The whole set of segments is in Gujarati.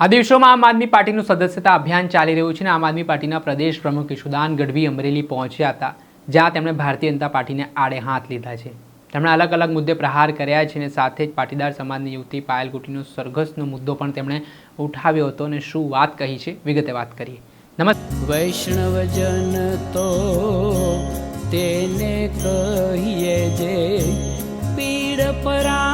આ દિવસોમાં આમ આદમી પાર્ટીનું સદસ્યતા અભિયાન ચાલી રહ્યું છે અને આમ આદમી પાર્ટીના પ્રદેશ પ્રમુખ ઈશુદાન ગઢવી અમરેલી પહોંચ્યા હતા, જ્યાં તેમણે ભારતીય જનતા પાર્ટીને આડે હાથ લીધા છે. તેમણે અલગ અલગ મુદ્દે પ્રહાર કર્યા છે અને સાથે જ પાટીદાર સમાજની યુવતી પાયલ કુટીનો સરઘસનો મુદ્દો પણ તેમણે ઉઠાવ્યો હતો અને શું વાત કહી છે, વિગતે વાત કરીએ. નમસ્તે વૈષ્ણવજન તો તેને કહીએ જે પીડ પરાઈ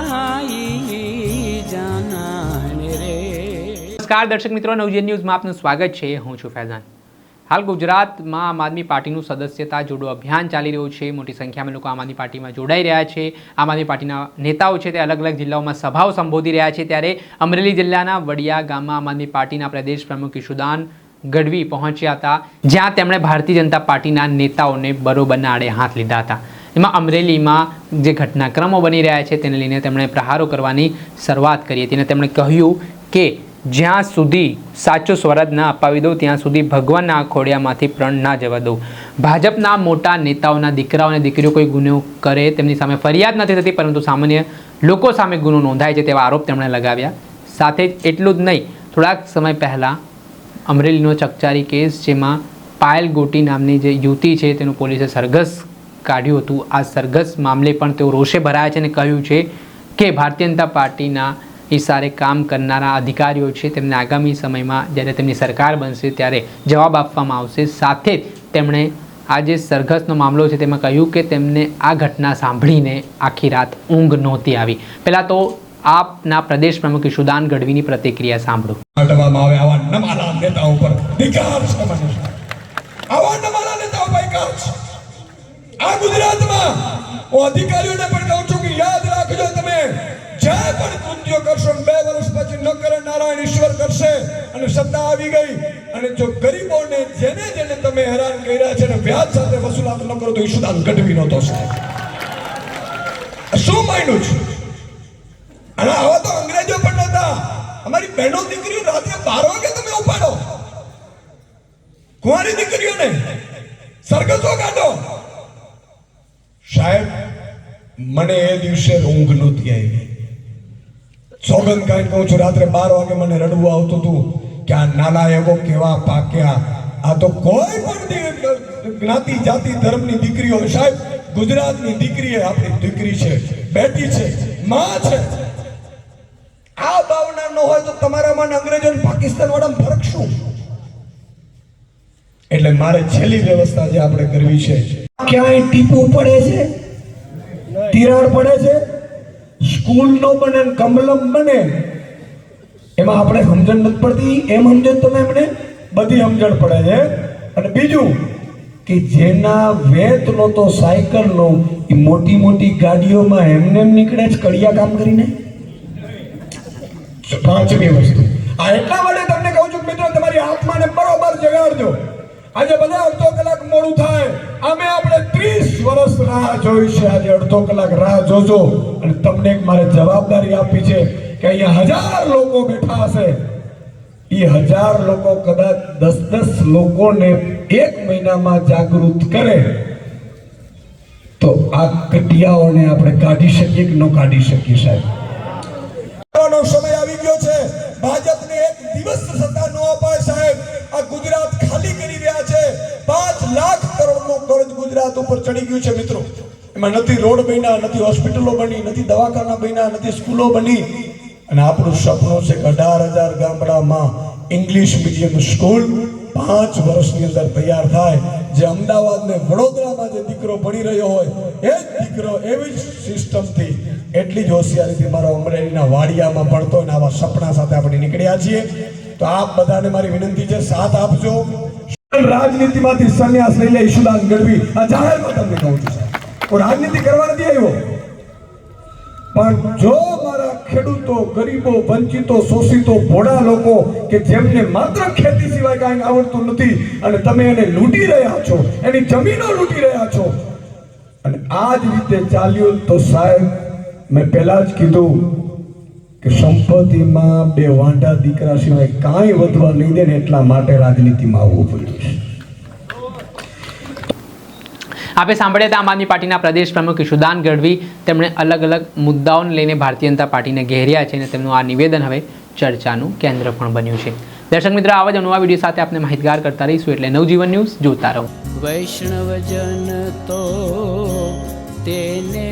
નમસ્કાર દર્શક મિત્રો, નવજીવન ન્યૂઝમાં આપનું સ્વાગત છે. હું છું ફૈઝાન. હાલ ગુજરાતમાં આમ આદમી પાર્ટીનું સદસ્યતા જોડો અભિયાન ચાલી રહ્યું છે. મોટી સંખ્યામાં લોકો આમ આદમી પાર્ટીમાં જોડાઈ રહ્યા છે. આમ આદમી પાર્ટીના નેતાઓ છે તે અલગ અલગ જિલ્લાઓમાં સભાઓ સંબોધી રહ્યા છે. ત્યારે અમરેલી જિલ્લાના વડિયા ગામમાં આમ આદમી પાર્ટીના પ્રદેશ પ્રમુખ ઈશુદાન ગઢવી પહોંચ્યા હતા, જ્યાં તેમણે ભારતીય જનતા પાર્ટીના નેતાઓને બરોબરના આડે હાથ લીધા હતા. એમાં અમરેલીમાં જે ઘટનાક્રમો બની રહ્યા છે, તેને લઈને તેમણે પ્રહારો કરવાની શરૂઆત કરી હતી અને તેમણે કહ્યું કે જ્યાં સુધી સાચો સ્વરાજ ના અપાવી દઉં, ત્યાં સુધી ભગવાનના ખોડિયામાંથી પ્રણ ના જવા દઉં. ભાજપના મોટા નેતાઓના દીકરાઓ અને દીકરીઓ કોઈ ગુનો કરે તેમની સામે ફરિયાદ નથી થતી, પરંતુ સામાન્ય લોકો સામે ગુનો નોંધાય છે તેવા આરોપ તેમણે લગાવ્યા. સાથે જ એટલું જ નહીં, થોડાક સમય પહેલાં અમરેલીનો ચકચારી કેસ, જેમાં પાયલ ગોટી નામની જે યુવતી છે, તેનું પોલીસે સરઘસ કાઢ્યું હતું. આ સરઘસ મામલે પણ તેઓ રોષે ભરાયા છે અને કહ્યું છે કે ભારતીય જનતા પાર્ટીના ઈશારે કામ કરનારા અધિકારીઓ છે, તેમને આગામી સમયમાં જ્યારે તેમની સરકાર બનશે ત્યારે જવાબ આપવામાં આવશે. સાથે તેમણે આ જે સરઘસનો મામલો છે, તેમાં કહ્યું કે તેમને આ ઘટના સાંભળીને આખી રાત ઊંઘ નહોતી આવી. પહેલાં તો આપના પ્રદેશ પ્રમુખ ઈશુદાન ગઢવીની પ્રતિક્રિયા સાંભળો. અધિકારીઓને પણ કહું છું કે યાદ જે પણ કૃત્યો કરશો બે વર્ષ પછી ન કરે નારાયણ ઈશ્વર કરશે અને સત્તા આવી ગઈ. અને જો ગરીબોને જેને જેને તમે હેરાન કર્યા છે ને વ્યાજ સાથે વસૂલાત ન કરો તો ઈશુદાન ગઢવીનો નહોતો શું માન્યું છે? અને આવા તો અંગ્રેજો પણ નહોતા અમારી બહેનો દીકરીઓ રાત્રે બાર વાગે તમે ઉપાડો. કુંવારી દીકરીઓને સરગસો કાઢો. સાહેબ, મને એ દિવસે ઊંઘ નહોતી આવી. સોગંદ ખાઈને કહું છું, રાત્રે બાર વાગે મને રડવું આવતું હતું કે આ નાના એવો કેવા પાક્યા. આ તો કોઈ પણ જ્ઞાતિ, જાતિ, ધર્મની દીકરીઓ સાહેબ, ગુજરાતની દીકરી આપણી દીકરી છે, બેટી છે, માં છે. આ ભાવના ન હોય તો તમારામાં મન અંગ્રેજો પાકિસ્તાન વાળા ફરક શું? એટલે મારે છેલ્લી વ્યવસ્થા જે આપણે કરવી છે ક્યાંય ટીપું પડે છે, તિરાડ પડે છે સ્કૂલ નો બને, કમલમ બને, એમાં આપણે સમજણ નથી પડતી. એમ સમજો તમે એમને? બધી સમજણ પડે છે. અને બીજું કે જેના વેત નો તો સાયકલનો, એ મોટી મોટી ગાડીઓમાં એમને એમ નીકળે છે કડિયા કામ કરીને? પાંચમી વસ્તુ. આ એટલા માટે તમને કહું છું મિત્રો, તમારી આત્માને બરોબર જગાડજો. આજે બધા અડધો કલાક મોડું થાય. અમે આપણે 30 વર્ષ રાહ જોઈ છે. આજે અડધો કલાક રાહ જોજો અને તમને મારે જવાબદારી આપી છે કે અહીંયા હજાર લોકો બેઠા હશે. એ હજાર લોકો કદાચ દસ દસ લોકોને એક મહિનામાં જાગૃત કરે. તો આ કટિયાઓને આપણે કાઢી શકીએ કે ન કાઢી શકીએ સાહેબ? ગુજરાત ઉપર ચડી ગયું છે મિત્રો. એમાં નથી રોડ બન્યા, નથી હોસ્પિટલો બની, નથી દવાખાના બન્યા, નથી સ્કૂલો બની. અને આપણું સપનું છે કે અઢાર હજાર ગામડામાં ઇંગ્લિશ મીડિયમ સ્કૂલ પાંચ વર્ષની અંદર તૈયાર થાય. જે અમદાવાદ ને વડોદરામાં જે દીકરો ભણી રહ્યો હોય, એ જ દીકરો એવી જ સિસ્ટમથી એટલી જ હોશિયારીથી મારો અમરેલીના વાડિયામાં ભણતો અને આવા સપના સાથે આપણે નીકળ્યા છીએ. તો આપ બધાને મારી વિનંતી છે, સાથ આપજો. રાજનીતિમાંથી સંન્યાસ લઈ લે ઈશુદાન ગઢવી આ જાહેરમાં તમને કહું છું, સાહેબ. રાજનીતિ કરવા નથી આવ્યો પણ જો મારા ખેડૂતો, ગરીબો, વંચિતો, શોષિતો, ભોળા લોકો કે જેમને માત્ર ખેતી સિવાય કાંઈ આવડતું નથી અને તમે એને લૂંટી રહ્યા છો, એની જમીનો લૂંટી રહ્યા છો, અને આ જ રીતે ચાલ્યું તો સાહેબ, મેં પહેલા જ કીધું કે સંપત્તિમાં બે વાંઢા દીકરા સિવાય કાંઈ વધવા નહીં દે ને એટલા માટે રાજનીતિમાં આવવું પડ્યું છે. આપે સાંભળ્યા હતા આમ આદમી પાર્ટીના પ્રદેશ પ્રમુખ ઈશુદાન ગઢવી. તેમણે અલગ અલગ મુદ્દાઓને લઈને ભારતીય જનતા પાર્ટીને ઘેર્યા છે અને તેમનું આ નિવેદન હવે ચર્ચાનું કેન્દ્ર પણ બન્યું છે. દર્શક મિત્રો આવા જ નવા વીડિયો સાથે આપણે માહિતગાર કરતા રહીશું એટલે નવજીવન ન્યૂઝ જોતા રહો. વૈષ્ણવજન તો તેને